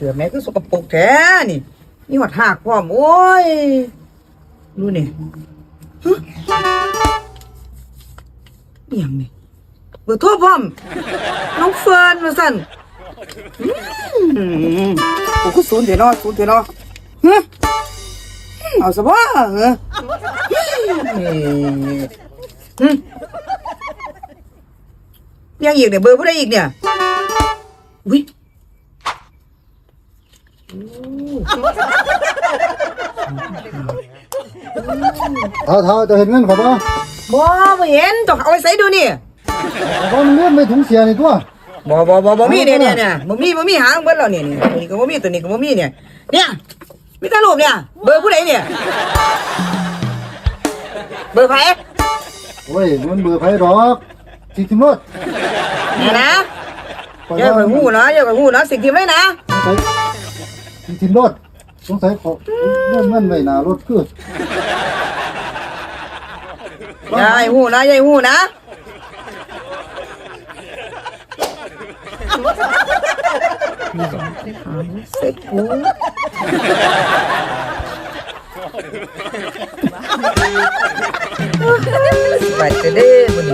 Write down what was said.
สือแม่คือสกปรกแท้นี่ นี่หดหากพร้อมโอ้ยดูนี่ฮะอหย่างนี่เบอร์โทรพร้อม น้องเฟิร์นมาสั่นอืมโอ้ก็ศูนย์เถอะเนาะศูนย์เถอะเนาะฮะเอาซะบ่เหรอฮึยังอีกเนี่ยเบอร์ผู้ใดอีกเนี่ยอุ้ย เท้าเท้าจะเห็นเงินเขาปะบ่บ่เห็นต้องเอาไปใส่ดูนี่เขาเลื่อนไปถุงเสียนี่ตัวบ่บ่บ่บ่มีเนี่ยเนี่ยเนี่ยบ่มีบ่มีหางเบิดแล้วเนี่ยนี่ตัวนี้ก็บ่มีตัวนี้ก็บ่มีเนี่ย เนี่ยมีแต่รูปเนี่ย เบอร์ผู้ใดเนี่ย เบอร์ไผโอ้ยมันเบื่อไผดอกสิทิมรถเนี่ยนะอย่าไปหูนะอย่าไปหูนะสิ่งที่ไม่นะสงสัยสิ ทิมรถสงสัยเขาเลื่อนเงินไว้หน้ารถคืออย่าให้หูนะอย่าให้หูนะเสร็จกูไปจะได้บุญ